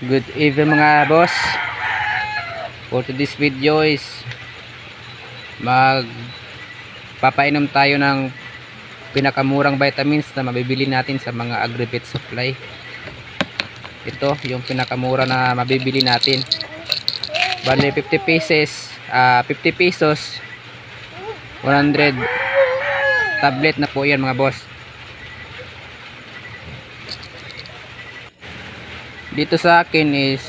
Good evening mga boss. For today's video is mag papainom tayo ng pinakamurang vitamins na mabibili natin sa mga agribit supply. Ito yung pinakamura na mabibili natin. Bale 50 pesos, ah 50 pesos 100 tablet na po yan mga boss. Dito sa akin is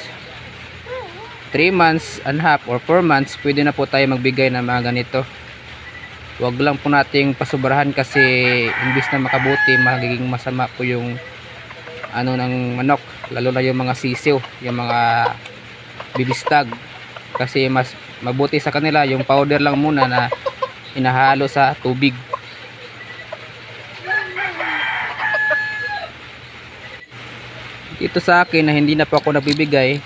3 months and half or 4 months pwede na po tayo magbigay ng mga ganito. Wag lang po nating pasubrahan kasi imbis na makabuti magiging masama po yung ano ng manok lalo na yung mga sisiw yung mga bibistag. Kasi mas mabuti sa kanila yung powder lang muna na inahalo sa tubig ito sa akin na hindi na po ako nabibigay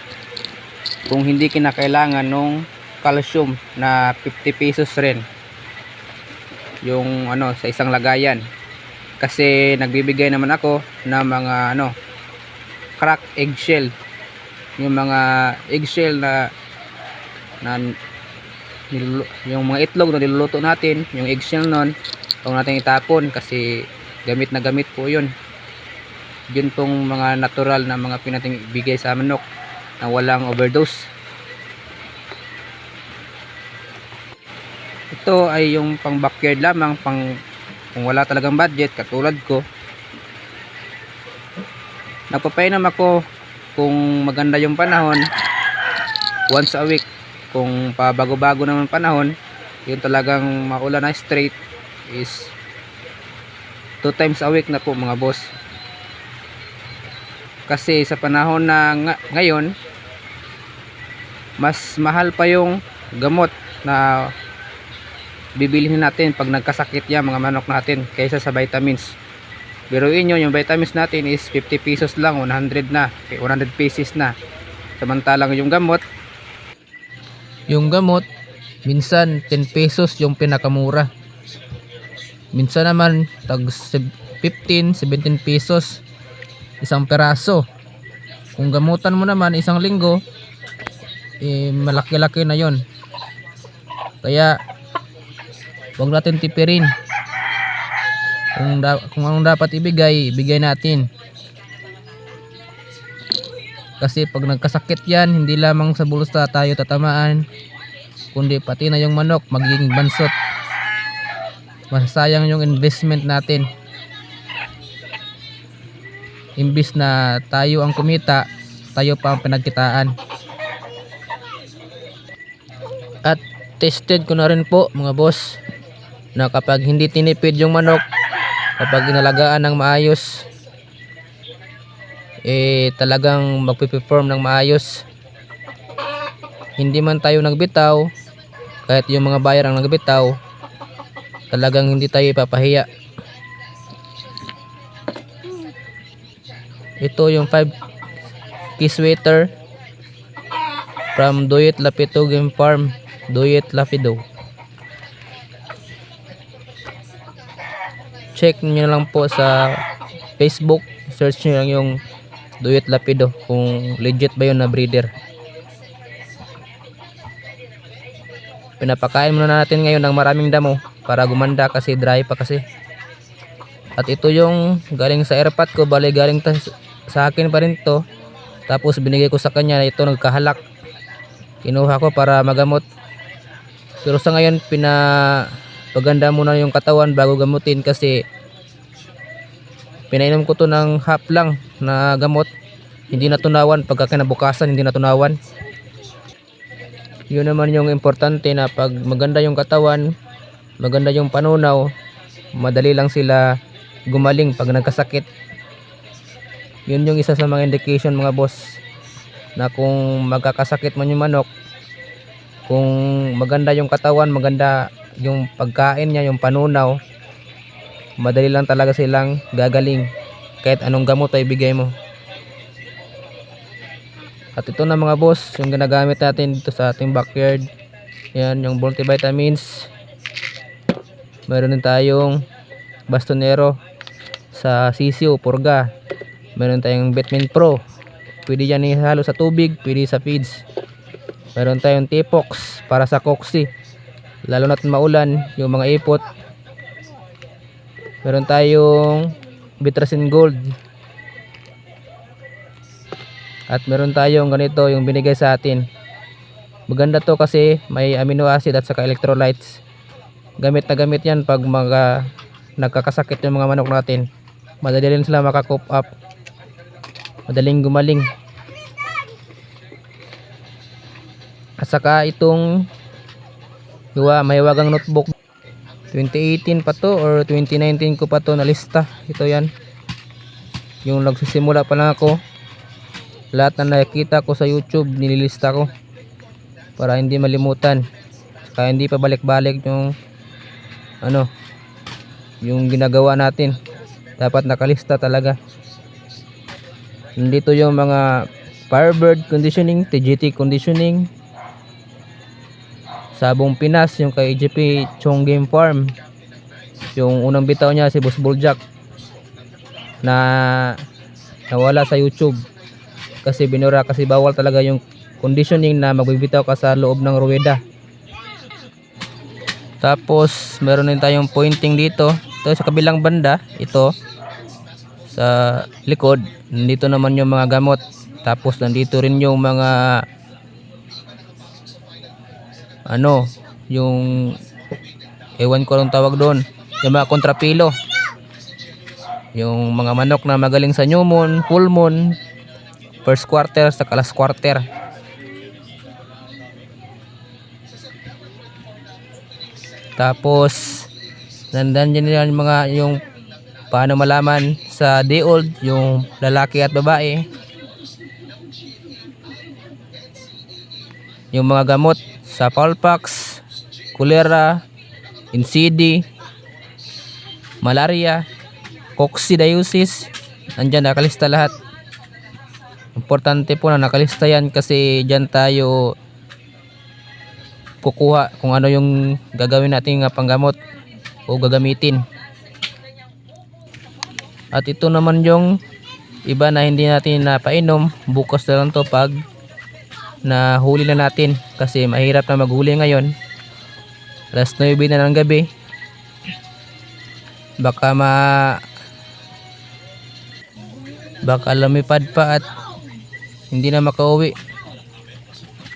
kung hindi kinakailangan nung calcium na 50 pesos rin. Yung ano sa isang lagayan. Kasi nagbibigay naman ako ng mga ano crack eggshell. Yung mga eggshell na na yung mga itlog na niluluto natin yung eggshell nun huwag natin itapon kasi gamit na gamit po yun yun pong mga natural na mga pinating ibigay sa manok na walang overdose. Ito ay yung pang backyard lamang pang kung wala talagang budget katulad ko. Nagpapainom ako kung maganda yung panahon once a week. Kung pabago-bago naman panahon yun talagang maulan na straight is two times a week na po mga boss kasi sa panahon na nga- ngayon mas mahal pa yung gamot na bibilihin natin pag nagkasakit yan mga manok natin kaysa sa vitamins. Biruin nyo yung vitamins natin is 50 pesos lang 100 na 100 pesos na. Samantalang yung gamot yung gamot minsan 10 pesos yung pinakamura. Minsan naman tag 15 17 pesos isang peraso. Kung gamutan mo naman isang linggo eh, malaki-laki na yon kaya wag natin tipirin. Kung, da- kung anong dapat ibigay ibigay natin. Kasi pag nagkasakit yan hindi lamang sa bulsa tayo tatamaan kundi pati na yung manok magiging bansot. Masasayang yung investment natin imbis na tayo ang kumita tayo pa ang pinagkitaan. At tested ko na rin po mga boss na kapag hindi tinipid yung manok kapag inalagaan ng maayos eh talagang magpiperform ng maayos. Hindi man tayo nagbitaw kahit yung mga buyer ang nagbitaw talagang hindi tayo ipapahiya ito yung 5 key sweater from Doyet Lapito Game Farm Doyet Lapido. Check nyo lang po sa Facebook. Search nyo lang yung Doyet Lapido kung legit ba yun na breeder. Pinapakain muna natin ngayon ng maraming damo para gumanda kasi dry pa kasi. At ito yung galing sa airpot ko bali galing sa akin pa rin to. Tapos binigay ko sa kanya ito nagkahalak. Kinuha ko para magamot. Pero sa ngayon pina paganda muna yung katawan bago gamutin kasi pinainom ko to ng half lang na gamot. Hindi natunawan. Pagka kinabukasan hindi natunawan. Yun naman yung importante na pag maganda yung katawan maganda yung panunaw madali lang sila gumaling pag nagkasakit yun yung isa sa mga indication mga boss na kung magkakasakit man yung manok kung maganda yung katawan maganda yung pagkain niya yung panunaw madali lang talaga silang gagaling. Kahit anong gamot ay bigay mo. At ito na mga boss yung ginagamit natin dito sa ating backyard. Yan yung multivitamins meron din tayong bastonero sa sisiyo purga meron tayong Batman Pro pwede yan ihalo sa tubig, pwede sa feeds. Meron tayong tipox para sa coxy. Lalo na't maulan, yung mga ipot. Meron tayong Bitrasin Gold. At meron tayong ganito yung binigay sa atin. Maganda to kasi may amino acid at saka electrolytes. Gamit na gamit yan pag mga nagkakasakit yung mga manok natin. Madali rin sila makakop up. Madaling gumaling. At saka itong Iwa, may wagang notebook. 2018 pa to or 2019 ko pa to nalista. Ito yan. Yung nagsisimula pa lang ako. Lahat na nakikita ko sa youtube nililista ko. Para hindi malimutan. Saka hindi pa balik-balik yung ano yung ginagawa natin. Dapat nakalista talaga nandito yung mga Firebird conditioning, TGT conditioning. Sabong Pinas yung kay EGP Chong Game Farm. Yung unang bitaw niya si Boss Buljak na nawala sa YouTube. Kasi binura kasi bawal talaga yung conditioning na magbibitaw ka sa loob ng ruweda. Tapos meron din tayong pointing dito. Ito sa kabilang banda ito sa likod. Nandito naman yung mga gamot. Tapos nandito rin yung mga ano yung ewan ko anong tawag doon. Yung mga kontrapilo. Yung mga manok na magaling sa new moon, full moon first quarter sa last quarter. Tapos nandan din yung mga yung paano malaman sa day old yung lalaki at babae yung mga gamot sa Paulpax, Cholera, NCD, Malaria, Coccidiosis, andyan nakalista lahat. Importante po na nakalista yan kasi dyan tayo kukuha kung ano yung gagawin natin nga panggamot o gagamitin. At ito naman yung iba na hindi natin napainom, bukas na lang to pag na huli na natin. Kasi mahirap na maghuli ngayon. Alas 9 na ng gabi. Baka ma baka lumipad pa at hindi na makauwi.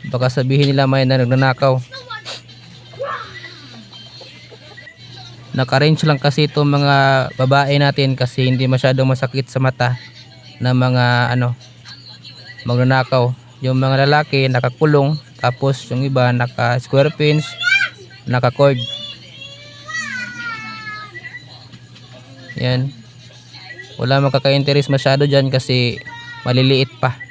Baka sabihin nila may na nagnanakaw naka-range lang kasi itong mga babae natin kasi hindi masyadong masakit sa mata na mga ano magnanakaw. Yung mga lalaki nakakulong tapos yung iba naka square pins naka cord yan. Wala makaka-interest masyado dyan kasi maliliit pa